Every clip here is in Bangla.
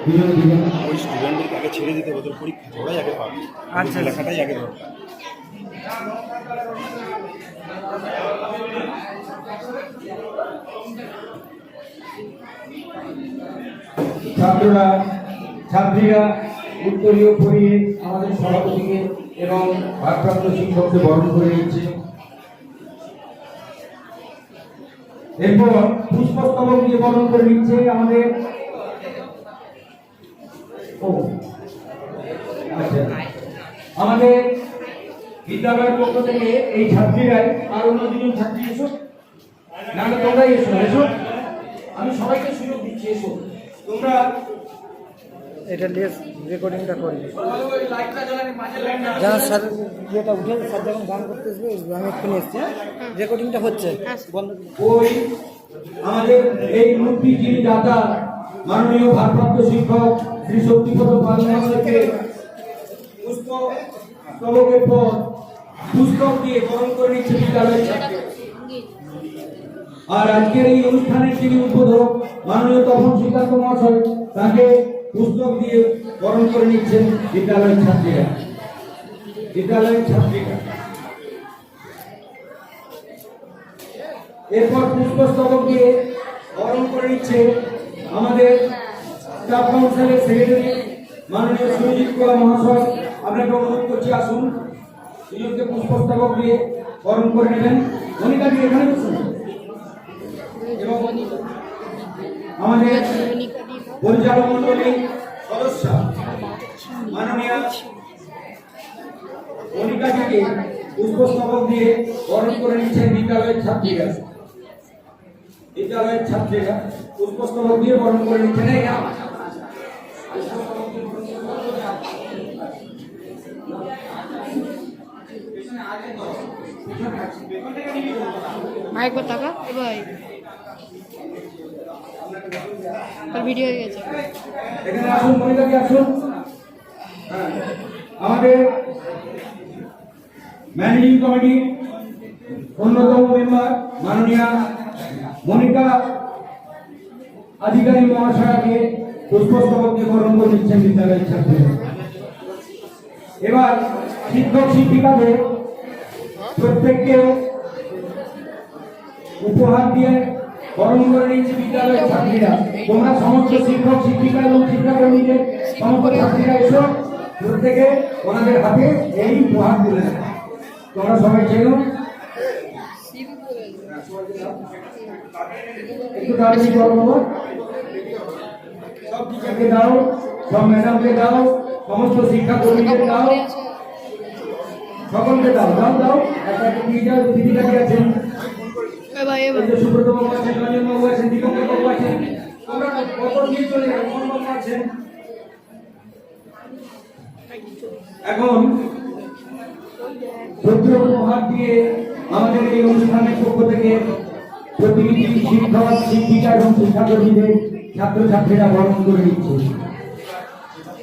ওই স্টুডেন্টদেরকে আগে ছেড়ে দিতে হবে পরীক্ষা ওরাই আগে পাবে। আচ্ছা। লেখাটাই আগে দরকার। ছাত্ররা ছাত্রীরা উত্তরীয় পড়িয়ে আমাদের সভাপতিকে এবং ভারপ্রাপ্ত শিক্ষককে বরণ করে নিচ্ছে। এরপর পুষ্পস্তবক দিয়ে বরণ করে নিচ্ছে আমাদের ও। আচ্ছা। আমাদের বিদ্যালয়ের পক্ষ থেকে এই ছাত্রীরাই আর অন্য দুজন ছাত্রী এসো। না না তোমরাই এসো এসো। আমি সবাইকে সুযোগ দিচ্ছি এসো। তোমরা এটা নিয়ে রেকর্ডিংটা করি যারা স্যার ইয়েটা উঠে স্যার যখন গান করতে আসবে আমি এক্ষুনি এসছি রেকর্ডিংটা হচ্ছে। বন্ধ ওই আমাদের এই মূর্তি যিনি দাতা মাননীয় ভারপ্রাপ্ত শিক্ষক শ্রী শক্তিপদ পাল মহাশয়কে পর পুস্তক দিয়ে বরণ করে নিচ্ছে বিদ্যালয়ের ছাত্রী। আর আজকের এই অনুষ্ঠানের যিনি উদ্বোধক, মাননীয় তপন সিদ্ধার্থ মহাশয়, তাকে পুস্তক দিয়ে বরণ করে নিচ্ছেন বিদ্যালয়ের ছাত্রীরা। বিদ্যালয়ের ছাত্রীরা। এরপর পুষ্পস্তবক দিয়ে বরণ করে নিচ্ছে আমাদের স্টাফ কাউন্সিলের সেক্রেটারি মাননীয় সুরজিৎ কোলা মহাশয়, আপনাকে অনুরোধ করছি, আসুন। সুযোগকে পুষ্পস্তবক দিয়ে বরণ করে নেবেন। মনিকা দিয়ে এখানে বসুন। এবং আমাদের পরিচালক মন্ডলী সদস্য, মাননীয় মনিকাজিকে পুষ্পস্তবক দিয়ে বরণ করে নিচ্ছেন বিদ্যালয়ের ছাত্রীরা। বিদ্যালয়ের ছাত্রীরা পুষ্পস্তবক দিয়ে বরণ করে এই নাও। আরেকবার টাকা এ ভাই। আর ভিডিও হয়ে গেছে। এখানে আসুন মনিকাজি আসুন। হ্যাঁ, আমাদের ম্যানেজিং কমিটি অন্যতম মেম্বার মাননীয়া মনিকা আধিকারিক মহাশয়াকে পুষ্পস্তবক বরণ করে নিচ্ছেন বিদ্যালয়ের ছাত্রীরা। এবার শিক্ষক শিক্ষিকাদের প্রত্যেককে উপহার দিয়ে বরণ করে নিচ্ছে বিদ্যালয়ের ছাত্রীরা। তোমরা সমস্ত শিক্ষক শিক্ষিকা এবং শিক্ষাকর্মীদের সমস্ত ছাত্রীরা এসো, প্রত্যেকে ওনাদের হাতে এই উপহার তুলে তোমরা সবাই চেনো একটু করো সব টিচারকে দাও সব ম্যাডামকে দাও সমস্ত শিক্ষাকর্মীদের দাও। সকলকে দাও দাও দাও। একটা দিয়ে যাও আছেন এ ভাই এ এই ভাই যে সুব্রত বাবু আছেন রঞ্জন বাবু আছেন দীপঙ্কর বাবু আছেন তোমরা কত নিয়ে চলে যাও বাবু আছেন এখন উপহার দিয়ে আমাদের এই অনুষ্ঠানের পক্ষ থেকে প্রতিনিধি শিক্ষক শিক্ষিকা এবং শিক্ষাকর্মীদের ছাত্রছাত্রীরা বরণ করে নিচ্ছে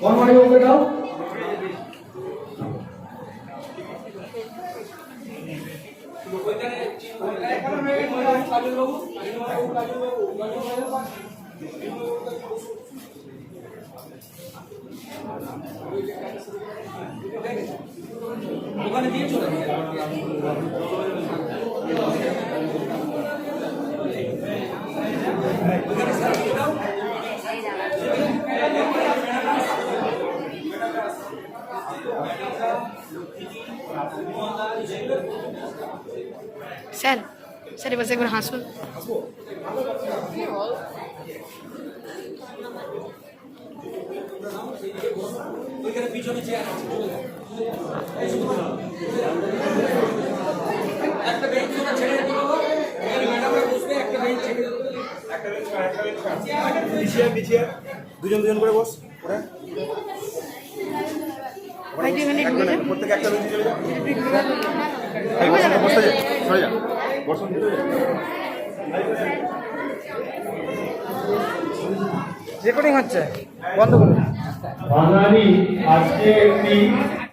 কর্মী বাবুকে দাও ওখানে দিয়ে স্যার স্যার, এবার একবার হাসুন। একটা ছেড়ে দিতে একটা বেঞ্চ ছেড়ে দুজন দুজন করে বস, ওরা ভাই তুই এখানে ঢুকে যা প্রত্যেকে একটা বেঞ্চে চলে যাও। বসতে সরে যা বসন্ত রেকর্ডিং হচ্ছে। বন্ধ করুন বাঙালি আজকে একটি